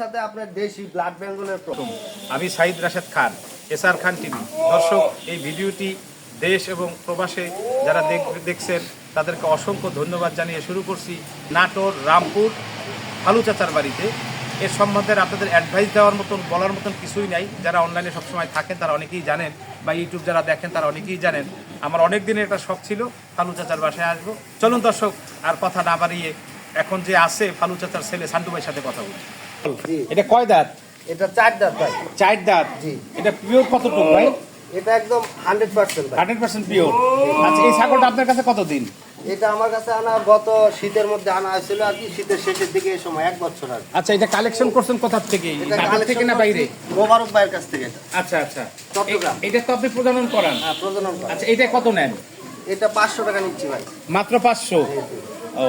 সাথে আপনার দেশি ব্লাড বেঙ্গলের প্রথম। আমি Saeed Rashed Khan, S R Khan TV. দর্শক, এই ভিডিওটি দেশ এবং প্রবাসে যারা দেখছেন, তাদেরকে অসংখ্য ধন্যবাদ জানিয়ে শুরু করছি নাটোর রামপুর ফালু চাচার বাড়িতে। এর সম্বন্ধে আপনাদের অ্যাডভাইস দেওয়ার মতন, বলার মতন কিছুই নাই। যারা অনলাইনে সবসময় থাকেন, তারা অনেকেই জানেন, বা ইউটিউব যারা দেখেন, তারা অনেকেই জানেন। আমার অনেক দিনের একটা শখ ছিল, ফালু চাচার বাসায় আসব। চলুন দর্শক, আর কথা না বাড়িয়ে এখন যে আছে ফালু চাচার ছেলে সান্টু ভাইয়ের সাথে কথা বলছি। এটা কয় দাঁত? এটা চার দাঁত ভাই। চার দাঁত? জি। এটা পিওর কতটুকু ভাই? এটা একদম হান্ড্রেড পার্সেন্ট ভাই। হান্ড্রেড পার্সেন্ট পিওর আচ্ছা এই ছাগলটা আপনার কাছে কতদিন? এটা আমার কাছে আনা গত শীতের মধ্যে আনা হয়েছিল আর কি শীতের শেষের দিকে এই সময় এক বছর কি। আচ্ছা এটা কালেকশন করছেন কোথা থেকে? এটা নাটোর থেকে না বাইরে? মোবারক ভাইয়ের কাছ থেকে এটা। আচ্ছা আচ্ছা। চট্টগ্রাম। এটা তো আপনি প্রজনন করান। হ্যাঁ প্রজনন। আচ্ছা এটা কত নেন? এটা পাঁচশো টাকা নিচ্ছি ভাই। মাত্র পাঁচশো? ও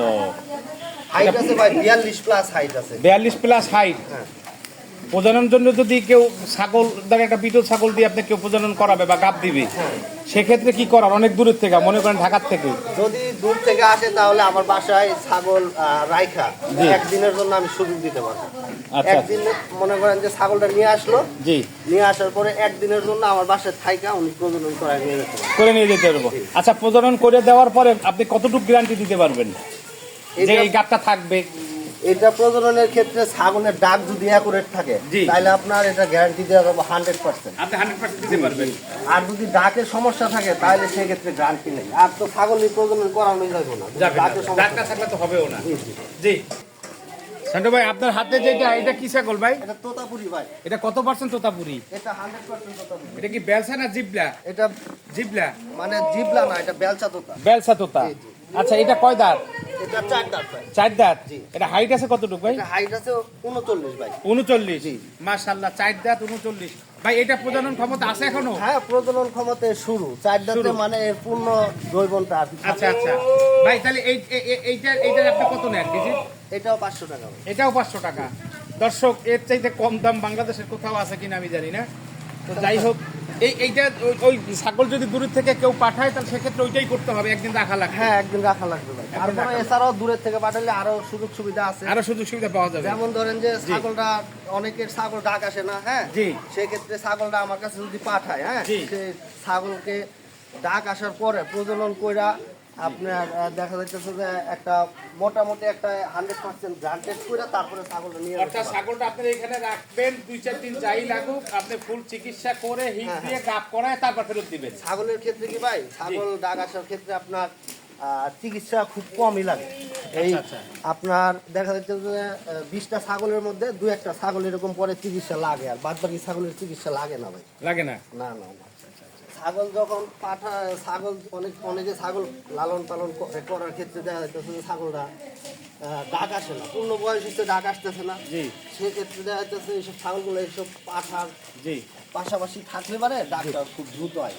হাইট আছে ভাই বিয়াল্লিশ প্লাস হাইট আছে। বিয়াল্লিশ প্লাস হাইট হ্যাঁ। প্রজনন জন্য যদি কেউ ছাগল ধরেন একটা বিটল ছাগল দিয়ে আপনি কেউ প্রজনন করাবে বা গাপ দিবে হ্যাঁ। সেক্ষেত্রে কি করার? অনেক দূরের থেকে মনে করেন ঢাকার থেকে। যদি দূর থেকে আসে তাহলে আমার বাসায় ছাগল রাইখা। একদিনের জন্য আমি সুযোগ দিতে পারব। আচ্ছা। একদিন মনে করেন যে ছাগলটা নিয়ে আসলো জি। নিয়ে আসার পরে একদিনের জন্য আমার বাসায় থাইকা উনি প্রজনন করায় নিয়ে যেতে করে নিয়ে যেতে পারব। আচ্ছা প্রজনন করে দেওয়ার পরে আপনি কতটুকু গ্যারান্টি দিতে পারবেন? যে এই গাপটা থাকবে। এটা প্রজননের ক্ষেত্রে ছাগলের ডাক যদি অ্যাকুরেট থাকে। তাহলে আপনার এটা গ্যারান্টি দেওয়া যাবে হান্ড্রেড পার্সেন্ট আপনি হান্ড্রেড পার্সেন্ট দিতে পারবেন। আর যদি ডাকের সমস্যা থাকে তাহলে সেক্ষেত্রে গ্যারান্টি নেই। আর তো ছাগল প্রজনন করানো যাবে না। ডাক্তার থাকলে তো হবেও না। জি, সান্টু ভাই আপনার হাতে যেটা এটা কি ছাগল ভাই? এটা তোতাপুরি ভাই। এটা কত পার্সেন্ট তোতাপুরি? এটা হান্ড্রেড পার্সেন্ট তোতাপুরি। এটা কি বেলসা না জিবলা? এটা জিবলা? মানে জিবলা না এটা বেলচা তোতা। বেলসা তোতা। আচ্ছা এটা কয় দাঁত? এটা চার দাঁত ভাই। চার দাঁত। এটা হাইট আছে কতটুকু ভাই? হাইট আছে ভাই। উনচল্লিশ? জি। মাশাল্লাহ চার দাঁত ভাই এটা প্রজনন ক্ষমতা আছে এখনও? হ্যাঁ প্রজনন ক্ষমতায় শুরু। চার দাঁতে মানে এর পূর্ণ জৈবনটা আর আচ্ছা আচ্ছা। ভাই তাহলে এই এই- এই- এইটার আপনি কত নেন কেজি? এটাও পাঁচশো টাকা এটাও পাঁচশো টাকা। দর্শক এর চাইতে কম দাম বাংলাদেশের কোথাও আছে কিনা আমি জানি না। তো যাই হোক এই এইটা ওই- ছাগল যদি দূরের থেকে কেউ পাঠায় তাহলে সেক্ষেত্রে ওইটাই করতে হবে একদিন রাখা লাগবে। হ্যাঁ একদিন রাখা লাগবে ভাই। তারপরে এছাড়াও দূরের থেকে পাঠালে আরও সুযোগ সুবিধা আছে। আরও সুযোগ সুবিধা পাওয়া যাবে। যেমন ধরেন যে ছাগলটা অনেকের ছাগল ডাক আসে না হ্যাঁ? জি। সেক্ষেত্রে ছাগলটা আমার কাছে যদি পাঠায় হ্যাঁ। সে ছাগলকে ডাক আসার পরে প্রজনন কইরা আপনার দেখা যাচ্ছে যে একটা মোটামুটি একটা হান্ড্রেড পার্সেন্ট গ্রান্টেড করে তারপরে ছাগলটা নিয়ে অর্থাৎ ছাগলটা আপনি এখানে রাখবেন দুই চার দিন যাই লাগুক আপনি ফুল চিকিৎসা করে হিট হ্যাঁ, দিয়ে গাপ করায় তারপর ফেরত দিবেন। ছাগলের ক্ষেত্রে কি ভাই? ছাগল ডাক আসার ক্ষেত্রে আপনার চিকিৎসা খুব কমই লাগে। এই আচ্ছা, আপনার দেখা যাচ্ছে যে বিশটা ছাগলের মধ্যে দু একটা ছাগল এরকম পরে চিকিৎসা লাগে আর বাদ বাকি ছাগলের চিকিৎসা লাগে না ভাই। লাগে না? না না না। ছাগল যখন পাঠা ছাগল অনেক অনেকে ছাগল লালন পালন করার ক্ষেত্রে দেখা যাচ্ছে যে ছাগলটা ডাক আসে না। পূর্ণ বয়স হচ্ছে ডাক আসতেছে না। জি। সেক্ষেত্রে দেখা যাচ্ছে এইসব ছাগলগুলো এইসব পাঠার জি। পাশাপাশি থাকলে পারে ডাকটা খুব দ্রুত হয়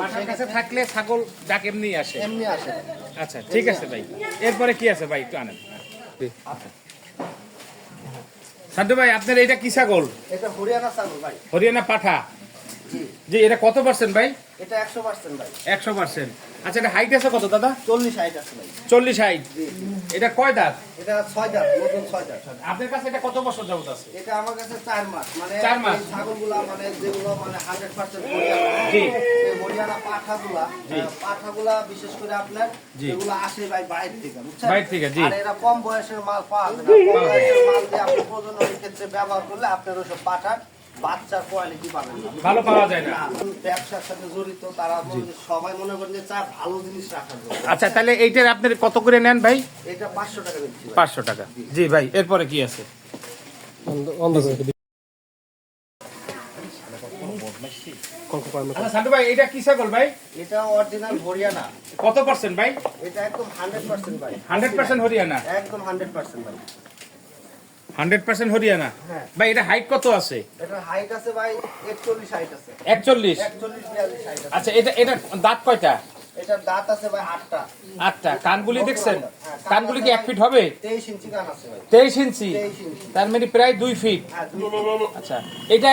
পাঠার কাছে থাকলে ছাগল ডাক এমনি আসে। এমনি আসে। আচ্ছা ঠিক আছে ভাই। এরপরে কি আছে ভাই? একটু আনেন। সান্টু ভাই আপনার এটা কি ছাগল? এটা হরিয়ানা ছাগল ভাই। হরিয়ানা পাঠা। জি এটা কত পার্সেন্ট ভাই? এটা একশো পার্সেন্ট ভাই। একশো পার্সেন্ট আচ্ছা এটা হাইট আছে কত দাদা? চল্লিশ হাইট আছে ভাই। চল্লিশ হাইট এটা কয় দাঁত? এটা ছয় দাঁত নতুন ছয় দাঁত। আপনার কাছে এটা কত বছর যাবত আছে? এটা আমার কাছে চার মাস মানে চার মাস? ছাগলগুলা মানে যেগুলো মানে হান্ড্রেড পার্সেন্ট জি। হরিয়ানা পাঠাগুলা। পাঠাগুলা বিশেষ করে আপনার জি। এগুলো আসে ভাই বাইরে থেকে বুঝছেন? বাইরে থেকে, জি। আর এরা কম বয়সের মাল পাওয়া যায় না। কম বয়সের মাল। দিয়ে আপনি প্রজননের ক্ষেত্রে ব্যবহার করলে আপনার ওইসব পাঠার বাচ্চার কোয়ালিটি পাবেন না। ভালো পাওয়া যায় না। ব্যবসার সাথে জড়িত তারা সবাই মনে করেন যে চায় ভালো জিনিস রাখার জন্য। আচ্ছা তাহলে এইটার আপনার কত করে নেন ভাই? এটা পাঁচশো টাকা দিচ্ছি ভাই। পাঁচশো টাকা। জি। ভাই এরপরে কি আছে? আচ্ছা সান্টু ভাই এটা কি ছাগল ভাই? এটা অরিজিনাল হরিয়ানা। কত পার্সেন্ট ভাই? এটা একদম হান্ড্রেড পার্সেন্ট ভাই। Hundred percent Haryana. একদম হান্ড্রেড পার্সেন্ট ভাই। Hundred percent Haryana. হ্যাঁ। ভাই এটা হাইট কত আছে। আচ্ছা এটা এটা দাঁত কয়টা? এটার দাঁত আছে ভাই আটটা। আটটা। কানগুলি দেখছেন? হ্যাঁ, কানগুলি কি এক ফিট হবে? তেইশ ইঞ্চি কান আছে তেইশ ইঞ্চি? তার মানে প্রায় দুই ফিট? হ্যাঁ। আচ্ছা। এটা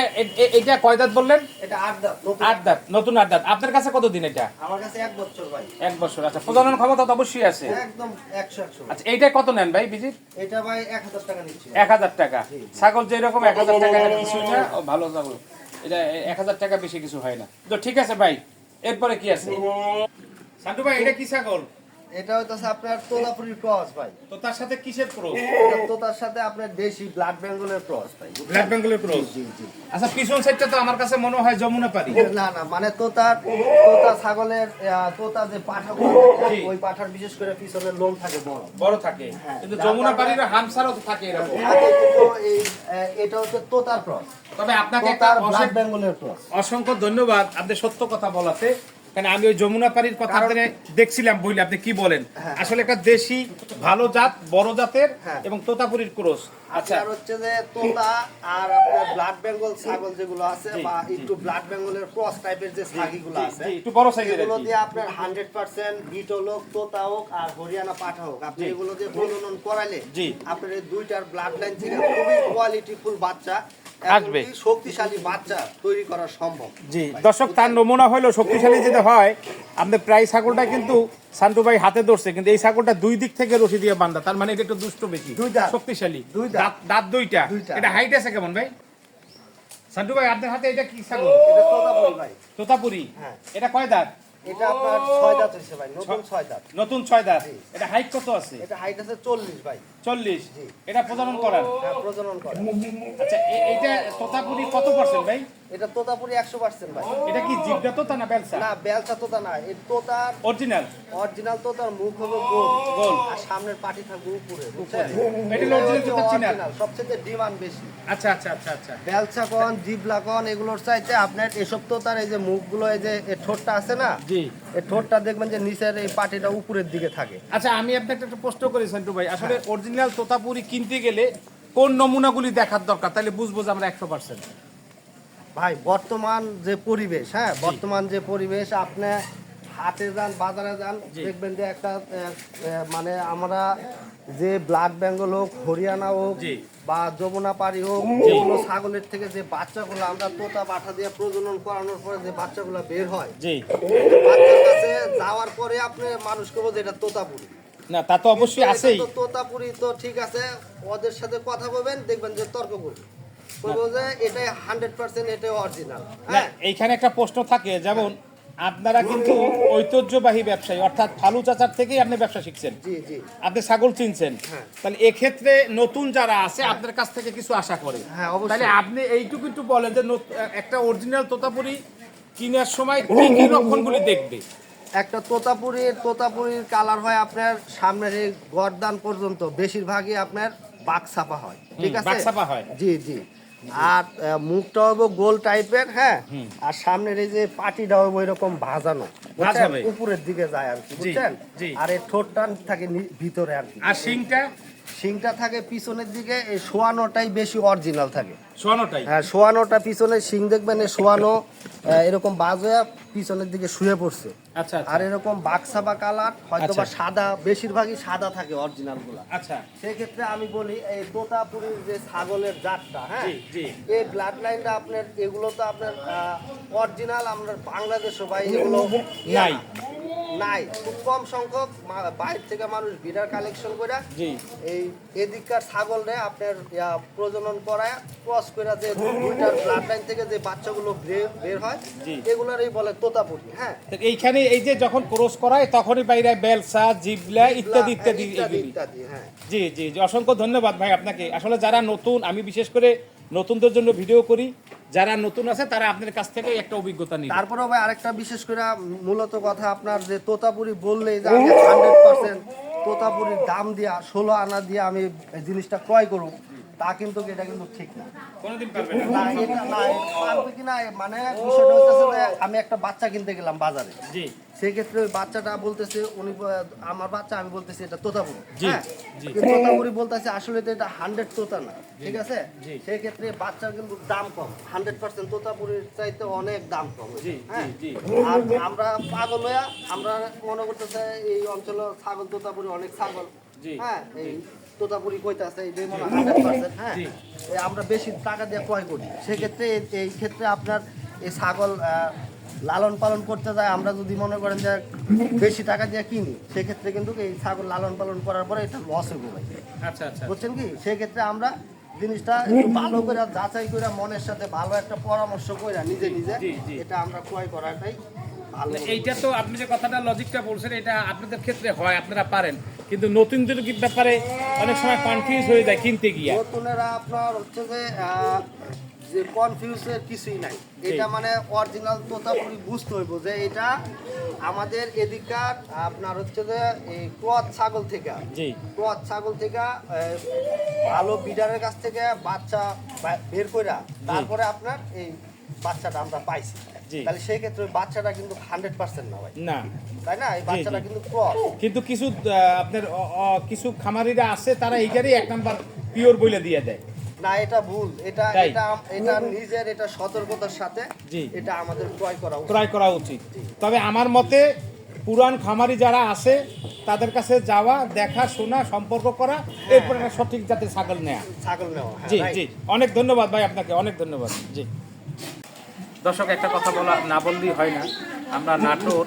এটা কয় দাঁত বললেন? এটা আট দাঁত আট দাঁত। নতুন আট দাঁত। আপনার কাছে কতদিন এটা? আমার কাছে এক বছর ভাই। এক বছর। আচ্ছা প্রজনন ক্ষমতা তো অবশ্যই আছে। একদম একশো একশো। আচ্ছা এইটা কত নেন ভাই বিজির? এটা ভাই এক হাজার টাকা নিচ্ছি। এক হাজার টাকা। ছাগল যেরকম এক হাজার টাকা কিছু না ভালো ছাগল। এটা এক হাজার টাকা বেশি কিছু হয় না। তো ঠিক আছে ভাই। এরপরে কি আছে? সান্টু ভাই এটা কি ছাগল? এটা হইতেছে আপনার তোলাপুরির ক্রস ভাই। তো তার সাথে কিসের ক্রস? এটা তোতার সাথে আপনার দেশি ব্লাড বেঙ্গলের ক্রস ভাই ব্ল্যাক বেঙ্গলের ক্রস? জি জি আচ্ছা পিছন সাইডটা তো আমার কাছে মনে হয় যমুনা পারি না না মানে তোতার তোতা ছাগলের তোতা যে থাকে, ওই পাঠার বিশেষ করে পিছনের লোম থাকে বড়। বড় থাকে। হ্যাঁ। কিন্তু যমুনা পাড়ির হামসারও তো থাকে এরকম। এই এটা হচ্ছে তোতার ক্রস। তবে আপনাকে একটা ব্লাড অসংখ্য- বেঙ্গলের ক্রস। অসংখ্য ধন্যবাদ। আপনি সত্য কথা বলাতে। কারণ আমি ওই যমুনা পাড়ির কথা আপনার দেখছিলাম বইলে আপনি কি বলেন? হ্যাঁ। আসলে একটা দেশি ভালো জাত বড় জাতের হ্যাঁ। এবং তোতাপুরির ক্রস আচ্ছা। আপনার হচ্ছে যে তোতা আর আপনার ব্লাড বেঙ্গল ছাগল যেগুলো আছে বা একটু ব্লাড বেঙ্গলের ক্রস টাইপের যে ছাগিগুলো আছে একটু বড় সাইজের এগুলো দিয়ে আপনার হান্ড্রেড পার্সেন্ট বিটল হোক তোতা হোক আর হরিয়ানা পাঠা হোক। আপনি এগুলো দিয়ে প্রজনন করালে আপনার এই দুইটার ব্লাড লাইন থেকে খুবই কোয়ালিটিফুল বাচ্চা। আসবে। শক্তিশালী বাচ্চা তৈরি করা সম্ভব জি দর্শক তার নমুনা হলো শক্তিশালী যেটা হয় আপনার প্রায় ছাগলটা কিন্তু সান্টু ভাই হাতে ধরছে কিন্তু এই ছাগলটা দুই দিক থেকে রশি দিয়ে বান্ধা তার মানে এটা একটু দুষ্ট বেশি। শক্তিশালী দাঁত। দুইটা। এটা হাইট আছে কেমন ভাই সান্টু ভাই আপনার হাতে এটা কি ছাগল এটা তোতাপুরি ভাই তোতাপুরি হ্যাঁ। এটা কয় দাঁত এটা আপনার ছয় দাঁত হয়েছে ভাই নতুন ছয় দাঁত। নতুন ছয় দাঁত। এটা হাইট কত আছে? এটা হাইট আছে চল্লিশ ভাই। চল্লিশ। এটা প্রজনন করার? হ্যাঁ প্রজনন করার। আচ্ছা এটা এইটা তোতাপুরি কত পার্সেন্ট ভাই? এটা তোতাপুরি একশো পার্সেন্ট ভাই। এটা কি জিবটা তোতা না বেলসা? না বেলচা তোতা না এই তোতার অরিজিনাল অরিজিনাল তোতার মুখ হবে গোল। গোল। আর সামনের পাটি থাকবে উপরে এটা তোতার চিনার। original, সবচেয়ে ডিমান্ড বেশি। আচ্ছা আচ্ছা আচ্ছা আচ্ছা। বেলচা কন জিবলা কন এগুলোর চাইতে আপনার এসব তোতার এই যে মুখগুলো এই যে ঠোঁটটা আছে না জি। এই ঠোঁটটা দেখবেন যে নিচের এই পাটিটা উপরের দিকে থাকে। আচ্ছা আমি আপনাকে একটা প্রশ্ন করি সন্টু ভাই। আসলে অরিজিনাল তোতাপুরি কিনতে গেলে কোন নমুনাগুলি দেখার দরকার? তাহলে বুঝব যে আমরা একশো পার্সেন্ট ভাই বর্তমান যে পরিবেশ হ্যাঁ বর্তমান যে পরিবেশ আপনি হাটে যান বাজারে যান দেখবেন যে একটা মানে আমরা যে ব্লাড বেঙ্গল হোক হরিয়ানা হোক বা যমুনা পাড়ি হোক যেগুলো ছাগলের থেকে যে বাচ্চাগুলো আমরা তোতা পাঠা দিয়ে প্রজনন করানোর পরে যে বাচ্চাগুলো বের হয় বাচ্চার কাছে যাওয়ার পরে আপনি মানুষকে বলতে এটা তোতাপুরি। না তা তো অবশ্যই আছেই। তোতাপুরি তো ঠিক আছে ওদের সাথে কথা বলবেন দেখবেন যে তর্ক করবে বলব যে এটাই হান্ড্রেড পার্সেন্ট এটাই অরিজিনাল হ্যাঁ? এইখানে একটা প্রশ্ন থাকে যেমন আপনারা কিন্তু ঐতিহ্যবাহী ব্যবসায়ী অর্থাৎ ফালু চাচার থেকেই আপনি ব্যবসা শিখছেন। আপনি ছাগল চিনছেন। হ্যাঁ। তাহলে এক্ষেত্রে নতুন যারা আছে আপনার কাছ থেকে কিছু আশা করে। হ্যাঁ, অবশ্যই। তাহলে আপনি এইটুকু একটু বলেন যে একটা অরিজিনাল তোতাপুরি কিনার সময় কি কি লক্ষণগুলি দেখবে? একটা তোতাপুরির তোতাপুরির কালার হয় আপনার সামনের গরদান পর্যন্ত বেশিরভাগই আপনার বাক ছাপা হয়। ঠিক আছে? বাকছাপা হয়। জি জি। আর মুখটা হবে গোল টাইপের হ্যাঁ? আর সামনের এই যে পাটিটা হবে এরকম ভাজানো উপরের দিকে যায় আর কি বুঝছেন। আর এই ঠোঁটটা থাকে ভিতরে আর কি। আর শিংটা? শিংটা থাকে পিছনের দিকে এই শোয়ানোটাই বেশি অরিজিনাল থাকে। সোয়ানোটাই হ্যাঁ শোয়ানোটা পিছনে শিং দেখবেন এই শোয়ানো এরকম বাজ হয়ে পিছনের দিকে শুয়ে পড়ছে। আচ্ছা আচ্ছা। আর এরকম বাক্সা বা কালার হয়তো বা আচ্ছা। সাদা বেশিরভাগই সাদা থাকে অরিজিনালগুলা। আচ্ছা। সেক্ষেত্রে আমি বলি এই তোতাপুরির যে ছাগলের জাতটা হ্যাঁ? জি, জি। এই ব্লাড লাইনটা আপনার এগুলো তো আপনার অরিজিনাল আমরা বাংলাদেশও ভাই এগুলো নাই। নাই। খুব কম সংখ্যক বাইরে থেকে মানুষ বিডার কালেকশন করে জি। এই এদিককার ছাগল রে আপনার প্রজনন করায় ক্রস করে যে দুইটার ব্লাড লাইন থেকে যে বাচ্চাগুলো বের- হয়। এগুলোরই বলে তোতাপুরি হ্যাঁ। এইখানে এই যে যখন ক্রস করায় তখনই বাইরে বেলসা জিবলা ইত্যাদি ইত্যাদি ইত্যাদি ইত্যাদি হ্যাঁ। জি জি। অসংখ্য ধন্যবাদ ভাই আপনাকে। আসলে যারা নতুন আমি বিশেষ করে নতুনদের জন্য ভিডিও করি যারা নতুন আছে তারা আপনার কাছ থেকে একটা অভিজ্ঞতা নিন তারপরে ভাই আরেকটা বিশেষ করে মূলত কথা আপনার যে তোতাপুরি বললেই যে আমি হান্ড্রেড পার্সেন্ট তোতাপুরির দাম দিয়া ষোলো আনা দিয়ে আমি জিনিসটা ক্রয় করব। তা কিন্তু এটা কিন্তু ঠিক না। পারবে মানে বিষয়টা হচ্ছে আমি একটা বাচ্চা কিনতে গেলাম বাজারে। সেক্ষেত্রে ওই বাচ্চাটা বলতেছে উনি আমার বাচ্চা আমি বলতেছি এটা তোতাপুরি। হ্যাঁ? তোতাপুরি বলতেছে আসলে তো এটা হান্ড্রেড তোতা না ঠিক আছে? জি। সেই ক্ষেত্রে বাচ্চার কিন্তু দাম কম হান্ড্রেড পার্সেন্ট তোতাপুরির চাইতে অনেক দাম কম হ্যাঁ? আর আমরা পাগল হইয়া আমরা মনে করতেছে এই অঞ্চলে ছাগল তোতাপুরি অনেক ছাগল হ্যাঁ? এই তোতাপুরি কইতাছে এই মনে হান্ড্রেড পার্সেন্ট হ্যাঁ? আমরা বেশি টাকা দিয়ে ক্রয় করি। সেক্ষেত্রে এই- ক্ষেত্রে আপনার এই ছাগল লালন পালন করতে যায় আমরা যদি মনে করেন যে বেশি টাকা দিয়ে কিনি সেক্ষেত্রে কিন্তু এই ছাগল লালন পালন করার পরে এটা লস হয়ে ভাই আচ্ছা আচ্ছা। বুঝছেন কি? সেক্ষেত্রে আমরা জিনিসটা একটু ভালো করে যাচাই করে মনের সাথে ভালো একটা পরামর্শ করে নিজে নিজে। এটা আমরা ক্রয় করাটাই এইটা তো আপনি যে কথাটা লজিকটা বলছেন এটা আপনাদের ক্ষেত্রে হয় আপনারা পারেন। কিন্তু নতুনদের ব্যাপারে অনেক সময় কনফিউজ হয়ে যায় কিনতে গিয়ে। নতুনেরা আপনার হচ্ছে যে যে কনফিউজের কিছুই নাই। এটা মানে অরিজিনাল তোতাপুরি বুঝতে হইব যে এটা আমাদের এদিকার আপনার হচ্ছে যে এই ক্রস ছাগল থেকে। জি। ক্রস ছাগল থেকে ভালো বিডারের কাছ থেকে বাচ্চা বের করে তারপরে আপনার এই বাচ্চাটা আমরা পাইছি। তাহলে সেই ক্ষেত্রে বাচ্চাটা কিন্তু হান্ড্রেড পার্সেন্ট না ভাই। না। তাই না? এই বাচ্চাটা কিন্তু ক্রস কিন্তু কিছু আপনার কিছু খামারিরা আছে তারা এইটারই এক নাম্বার পিওর বইলে দিয়ে দেয়। না এটা ভুল। এটা এটা এটা নিজের এটা সতর্কতার সাথে এটা আমাদের ক্রয় করা উচিত। ক্রয় করা উচিত। তবে আমার মতে পুরান খামারি যারা আছে তাদের কাছে যাওয়া দেখা শোনা সম্পর্ক করা এরপর একটা সঠিক জাতের ছাগল নেওয়া ছাগল নেওয়া হ্যাঁ, জি জি। অনেক ধন্যবাদ ভাই আপনাকে অনেক ধন্যবাদ। জি। দর্শক, একটা কথা বলা না বললেই হয় না। আমরা নাটোর,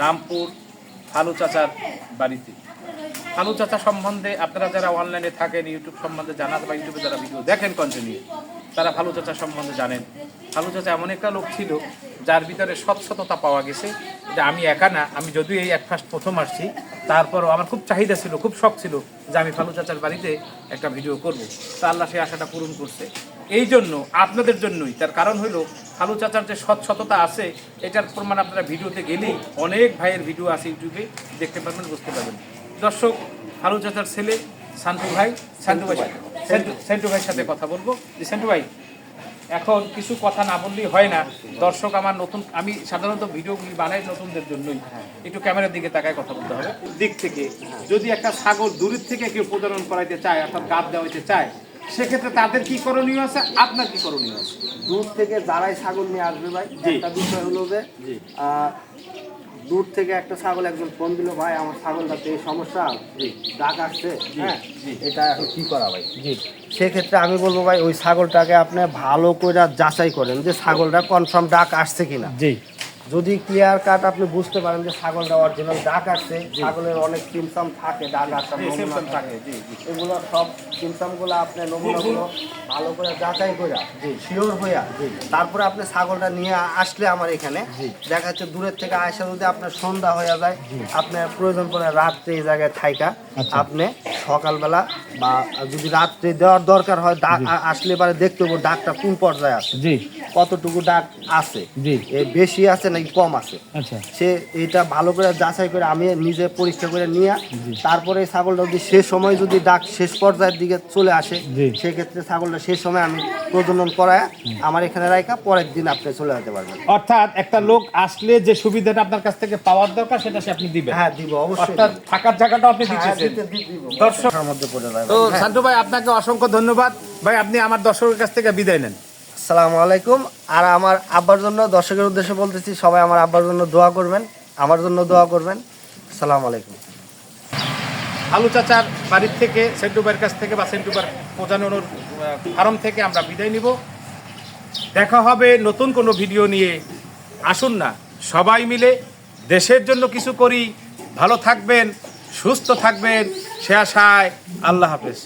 রামপুর, ফালু চাচার বাড়িতে। ফালু চাচা সম্বন্ধে আপনারা যারা অনলাইনে থাকেন ইউটিউব সম্বন্ধে জানান বা ইউটিউবে যারা ভিডিও দেখেন কন্টিনিউ তারা ফালু চাচা সম্বন্ধে জানেন। ফালু চাচা এমন একটা লোক ছিল যার ভিতরে সৎসততা পাওয়া গেছে যে আমি একা না, আমি যদিও এই এক ফার্স্ট প্রথম আসছি, তারপরও আমার খুব চাহিদা ছিল, খুব শখ ছিল যে আমি ফালু চাচার বাড়িতে একটা ভিডিও করব। তা আল্লাহ সেই আশাটা পূরণ করছে। এই জন্য আপনাদের জন্যই তার কারণ হলো ফালু চাচার যে সততা আছে এটার প্রমাণ আপনারা ভিডিওতে গেলেই অনেক ভাইয়ের ভিডিও আছে ইউটিউবে দেখতে পারবেন বুঝতে পারবেন। দর্শক ফালু চাচার ছেলে শান্তু ভাই শান্তু ভাই সেন্টু- সেন্টু ভাইয়ের সাথে কথা বলব। যে সেন্টু ভাই এখন কিছু কথা না বললেই হয় না। দর্শক আমার নতুন আমি সাধারণত ভিডিওগুলি বানাই নতুনদের জন্যই। একটু ক্যামেরার দিকে তাকায় কথা বলতে হবে। দিক থেকে যদি একটা ছাগল দূরের থেকে কেউ প্রজনন করাইতে চায় অর্থাৎ গাব দেওয়াইতে চায় সেক্ষেত্রে তাদের কি করণীয় আছে? আপনার কি করণীয় আছে? দূর থেকে যারাই ছাগল নিয়ে আসবে ভাই। একটা বিষয় হলো যে দূর থেকে একটা ছাগল একজন ফোন দিল ভাই আমার ছাগলটাতে এই সমস্যা। ডাক আসছে। হ্যাঁ এটা এখন কি করা ভাই? জি। সেক্ষেত্রে আমি বলব ভাই ওই ছাগলটাকে আপনি ভালো করে যাচাই করেন যে ছাগলটা কনফার্ম ডাক আসছে কিনা। জি। যদি ক্লিয়ার কাট আপনি বুঝতে পারেন যে ছাগলটা অরিজিনাল ডাক আসছে ছাগলের অনেক সিমসাম থাকে ডাক নমুনা symptom থাকে। এগুলো সব সিমসামগুলো আপনি নমুনাগুলো ভালো করে যাচাই করে শিওর হইয়া তারপরে আপনি ছাগলটা নিয়ে আসলে আমার এখানে। দেখা যাচ্ছে দূরের থেকে আসা যদি আপনার সন্ধ্যা হয়ে যায় আপনার প্রয়োজন পড়ে রাত্রে এই জায়গায় থাইকা। আপনি সকালবেলা বা যদি রাত্রে দেওয়ার দরকার হয় ডাক আসলে এবারে দেখতে হব ডাকটা কোন পর্যায়ে আছে। জি। কতটুকু ডাক আছে। বেশি আছে নাকি কম আছে। আচ্ছা। সে এটা ভালো করে যাচাই করে আমি নিজে পরীক্ষা করে নিয়ে তারপরে ছাগলটা যদি সে সময় যদি ডাক শেষ পর্যায়ের দিকে চলে আসে সেক্ষেত্রে ছাগলটা সেই সময় আমি প্রজনন করায় আমার এখানে রাখা পরের দিন আপনি চলে যেতে পারবেন। অর্থাৎ একটা লোক আসলে যে সুবিধাটা আপনার কাছ থেকে পাওয়ার দরকার সেটা সে আপনি দিবেন। হ্যাঁ দিব অবশ্যই থাকার জায়গাটা আপনি হ্যাঁ, দিতেছেন। দিতে- দি- দিব। দর্শক- দর্শকের মধ্যে পড়ে যাবে তো। শান্তু ভাই আপনাকে অসংখ্য ধন্যবাদ। ভাই আপনি আমার দর্শকের কাছ থেকে বিদায় নেন। আসসালামু আলাইকুম। আর আমার আব্বার জন্য দর্শকের উদ্দেশ্যে বলতেছি, সবাই আমার আব্বার জন্য দোয়া করবেন, আমার জন্য দোয়া করবেন। আসসালামু আলাইকুম। আলু চাচার বাড়ির থেকে সেন্টুবার কাছ থেকে বা সেন্টুবার প্রজানোর ফার্ম থেকে আমরা বিদায় নিব। দেখা হবে নতুন কোনো ভিডিও নিয়ে। আসুন না, সবাই মিলে দেশের জন্য কিছু করি। ভালো থাকবেন, সুস্থ থাকবেন। সে আশায় আল্লাহ হাফেজ।